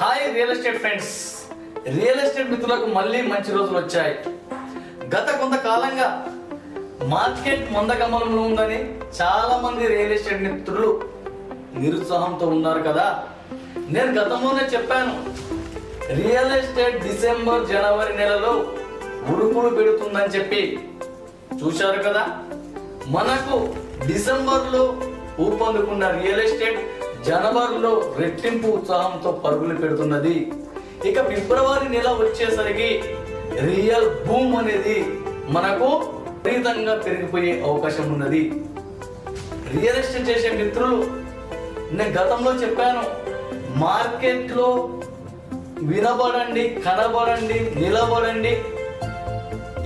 Hi real estate friends real estate మిత్రులకు మళ్ళీ మంచి రోజులు వచ్చాయి. గత కొంతకాలంగా మార్కెట్ మందగమనంలో ఉందని చాలా మంది రియల్ ఎస్టేట్ మిత్రులు నిరుత్సాహంతో ఉన్నారు కదా. నేను గతంలోనే చెప్పాను రియల్ ఎస్టేట్ డిసెంబర్ జనవరి నెలలో ఉరుకులు పెడుతుందని చెప్పి. చూశారు కదా? మనకు డిసెంబర్లో ఊపందుకున్న రియల్ ఎస్టేట్ జనవరిలో రెట్టింపు ఉత్సాహంతో పరుగులు పెడుతున్నది. ఇక ఫిబ్రవరి నెల వచ్చేసరికి రియల్ భూమ్ అనేది మనకు విపరీతంగా పెరిగిపోయే అవకాశం ఉన్నది. రియల్ ఎస్టేట్ చేసే మిత్రులు నేను గతంలో చెప్పాను మార్కెట్లో వినబడండి కనబడండి నిలబడండి.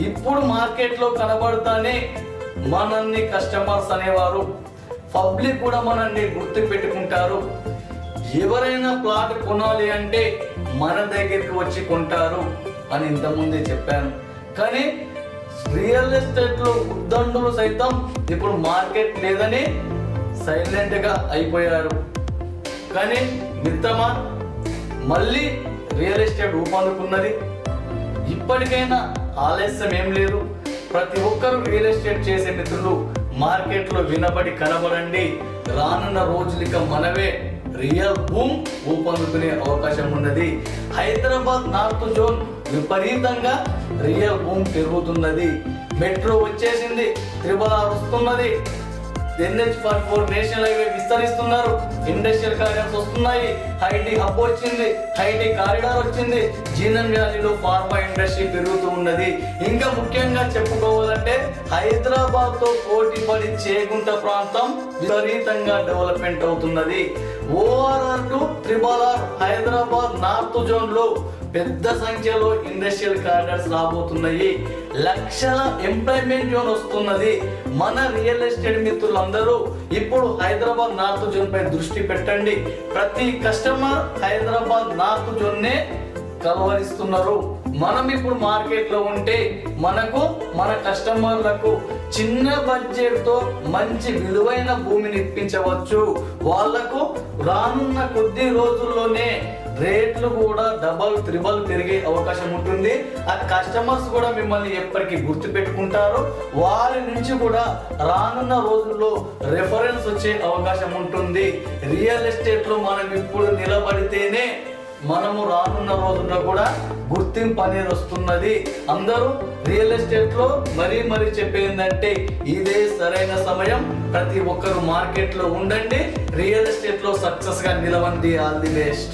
ఇప్పుడు మార్కెట్లో కనబడతానే మనల్ని కస్టమర్స్ అనేవారు. పబ్లిక్ కూడా మనల్ని గుర్తు పెట్టుకుంటారు ఎవరైనా ప్లాట్ కొనాలి అంటే మన దగ్గరికి వచ్చి కొంటారు అని ఇంతకుముందే చెప్పాను. కానీ రియల్ ఎస్టేట్లో ఉద్దండులు సైతం ఇప్పుడు మార్కెట్ లేదని సైలెంట్గా అయిపోయారు. కానీ మిత్రమా మళ్ళీ రియల్ ఎస్టేట్ రూపొందుకున్నది ఇప్పటికైనా ఆలస్యం ఏం లేదు. ప్రతి ఒక్కరు రియల్ ఎస్టేట్ చేసే మిత్రులు మార్కెట్లో వినబడి కనబడండి రానున్న రోజులిక మనవే రియల్ బూమ్ ఊపందుకునే అవకాశం ఉన్నది. హైదరాబాద్ నార్త్ జోన్ విపరీతంగా రియల్ బూమ్ పెరుగుతున్నది. మెట్రో వచ్చేసింది త్రిబుల్ వస్తున్నది. NH forty four national highway విస్తరిస్తున్నారు. ఇండస్ట్రియల్ కారిడార్స్ వస్తున్నాయి. హైటీ హబ్ వచ్చింది. హైటీ కారిడార్ వచ్చింది. జీనన్ వ్యాలీలో ఫార్మా ఇండస్ట్రీ పెరుగుతూ ఉన్నది. ఇంకా ముఖ్యంగా చెప్పుకోవాలంటే హైదరాబాద్తో పోటీ పడి చేగుంట ప్రాంతం విపరీతంగా డెవలప్మెంట్ అవుతున్నది. ORR to triple R Hyderabad north జోన్లో పెద్ద సంఖ్యలో ఇండస్ట్రియల్ కార్డర్స్ రాబోతున్నాయి. లక్షల ఎంప్లాయ్మెంట్ జోన్ వస్తున్నది. మన రియల్ ఎస్టేట్ మిత్రులందరూ ఇప్పుడు హైదరాబాద్ నార్త్ జోన్ పై దృష్టి పెట్టండి. ప్రతి కస్టమర్ హైదరాబాద్ నార్త్ జోన్ నే కలవరిస్తున్నారు. మనం ఇప్పుడు మార్కెట్లో ఉంటే మనకు మన కస్టమర్లకు చిన్న బడ్జెట్తో మంచి విలువైన భూమిని ఇప్పించవచ్చు. వాళ్ళకు రానున్న కొద్ది రోజుల్లోనే రేట్లు కూడా డబల్ త్రిబల్ పెరిగే అవకాశం ఉంటుంది. ఆ కస్టమర్స్ కూడా మిమ్మల్ని ఎప్పటికీ గుర్తు పెట్టుకుంటారు వారి నుంచి కూడా రానున్న రోజుల్లో రెఫరెన్స్ వచ్చే అవకాశం ఉంటుంది. రియల్ ఎస్టేట్లో మనం ఇప్పుడు నిలబడితేనే మనము రానున్న రోజున కూడా గుర్తింపు అనేది వస్తున్నది. అందరూ రియల్ ఎస్టేట్లో మరీ మరీ చెప్పేందంటే ఇదే సరైన సమయం. ప్రతి ఒక్కరు మార్కెట్లో ఉండండి. రియల్ ఎస్టేట్లో సక్సెస్గా నిలవండి. All the best.